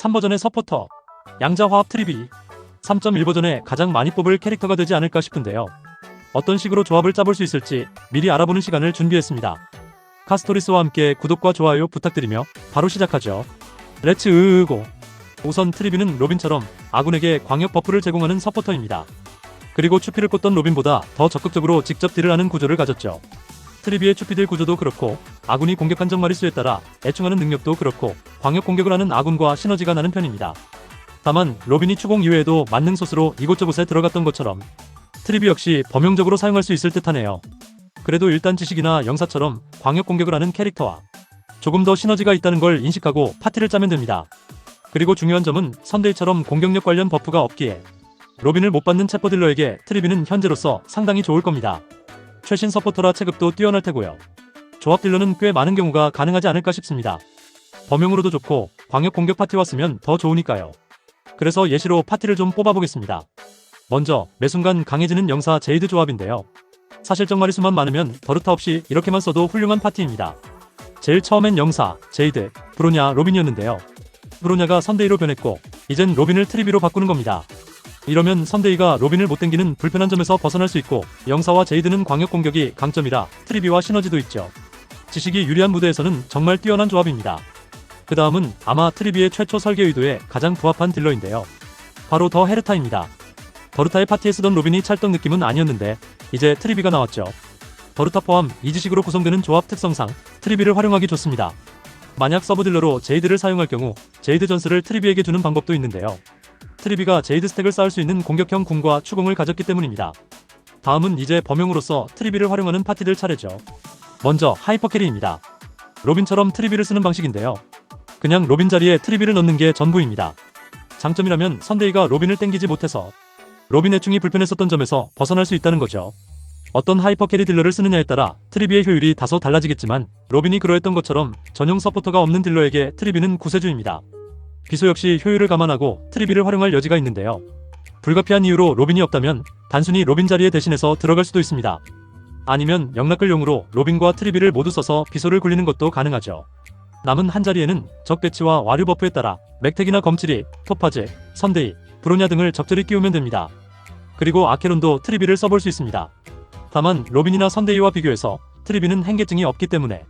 3버전의 서포터, 양자화합 트리비, 3.1버전에 가장 많이 뽑을 캐릭터가 되지 않을까 싶은데요. 어떤 식으로 조합을 짜볼 수 있을지 미리 알아보는 시간을 준비했습니다. 카스토리스와 함께 구독과 좋아요 부탁드리며 바로 시작하죠. 렛츠 으으고 우선 트리비는 로빈처럼 아군에게 광역 버프를 제공하는 서포터입니다. 그리고 추피를 꽂던 로빈보다 더 적극적으로 직접 딜을 하는 구조를 가졌죠. 트리비의 추피딜 구조도 그렇고 아군이 공격한 적 마리수에 따라 애충하는 능력도 그렇고 광역 공격을 하는 아군과 시너지가 나는 편입니다. 다만 로빈이 추공 이외에도 만능 소스로 이곳저곳에 들어갔던 것처럼 트리비 역시 범용적으로 사용할 수 있을 듯하네요. 그래도 일단 지식이나 영사처럼 광역 공격을 하는 캐릭터와 조금 더 시너지가 있다는 걸 인식하고 파티를 짜면 됩니다. 그리고 중요한 점은 선데이처럼 공격력 관련 버프가 없기에 로빈을 못 받는 체포딜러에게 트리비는 현재로서 상당히 좋을 겁니다. 최신 서포터라 체급도 뛰어날 테고요. 조합 딜러는 꽤 많은 경우가 가능하지 않을까 싶습니다. 범용으로도 좋고 광역 공격 파티와 쓰면 더 좋으니까요. 그래서 예시로 파티를 좀 뽑아보겠습니다. 먼저 매순간 강해지는 영사 제이드 조합인데요. 사실적 마리수만 많으면 더르타 없이 이렇게만 써도 훌륭한 파티입니다. 제일 처음엔 영사, 제이드, 브로냐, 로빈이었는데요. 브로냐가 선데이로 변했고 이젠 로빈을 트리비로 바꾸는 겁니다. 이러면 선데이가 로빈을 못 땡기는 불편한 점에서 벗어날 수 있고 영사와 제이드는 광역 공격이 강점이라 트리비와 시너지도 있죠. 지식이 유리한 무대에서는 정말 뛰어난 조합입니다. 그 다음은 아마 트리비의 최초 설계 의도에 가장 부합한 딜러인데요. 바로 더 헤르타입니다. 더르타의 파티에 쓰던 로빈이 찰떡 느낌은 아니었는데 이제 트리비가 나왔죠. 더르타 포함 이지식으로 구성되는 조합 특성상 트리비를 활용하기 좋습니다. 만약 서브 딜러로 제이드를 사용할 경우 제이드 전스를 트리비에게 주는 방법도 있는데요. 트리비가 제이드 스택을 쌓을 수 있는 공격형 궁과 추궁을 가졌기 때문입니다. 다음은 이제 범용으로서 트리비를 활용하는 파티들 차례죠. 먼저 하이퍼캐리입니다. 로빈처럼 트리비를 쓰는 방식인데요. 그냥 로빈 자리에 트리비를 넣는 게 전부입니다. 장점이라면 선데이가 로빈을 땡기지 못해서 로빈 애충이 불편했었던 점에서 벗어날 수 있다는 거죠. 어떤 하이퍼 캐리 딜러를 쓰느냐에 따라 트리비의 효율이 다소 달라지겠지만 로빈이 그러했던 것처럼 전용 서포터가 없는 딜러에게 트리비는 구세주입니다. 비소 역시 효율을 감안하고 트리비를 활용할 여지가 있는데요. 불가피한 이유로 로빈이 없다면 단순히 로빈 자리에 대신해서 들어갈 수도 있습니다. 아니면 영락글용으로 로빈과 트리비를 모두 써서 비소를 굴리는 것도 가능하죠. 남은 한 자리에는 적 배치와 와류 버프에 따라 맥텍이나 검칠이, 토파즈, 선데이, 브로냐 등을 적절히 끼우면 됩니다. 그리고 아케론도 트리비를 써볼 수 있습니다. 다만 로빈이나 선데이와 비교해서 트리비는 행계증이 없기 때문에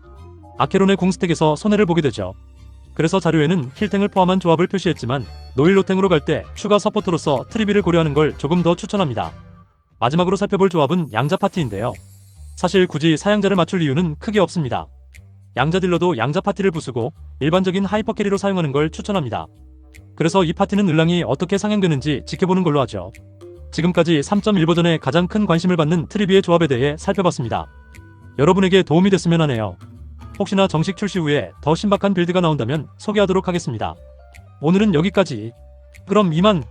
아케론의 궁스택에서 손해를 보게 되죠. 그래서 자료에는 힐탱을 포함한 조합을 표시했지만 노일로탱으로 갈 때 추가 서포터로서 트리비를 고려하는 걸 조금 더 추천합니다. 마지막으로 살펴볼 조합은 양자 파티인데요. 사실 굳이 사양자를 맞출 이유는 크게 없습니다. 양자 딜러도 양자 파티를 부수고 일반적인 하이퍼 캐리로 사용하는 걸 추천합니다. 그래서 이 파티는 을랑이 어떻게 상향되는지 지켜보는 걸로 하죠. 지금까지 3.1 버전에 가장 큰 관심을 받는 트리비의 조합에 대해 살펴봤습니다. 여러분에게 도움이 됐으면 하네요. 혹시나 정식 출시 후에 더 신박한 빌드가 나온다면 소개하도록 하겠습니다. 오늘은 여기까지. 그럼 이만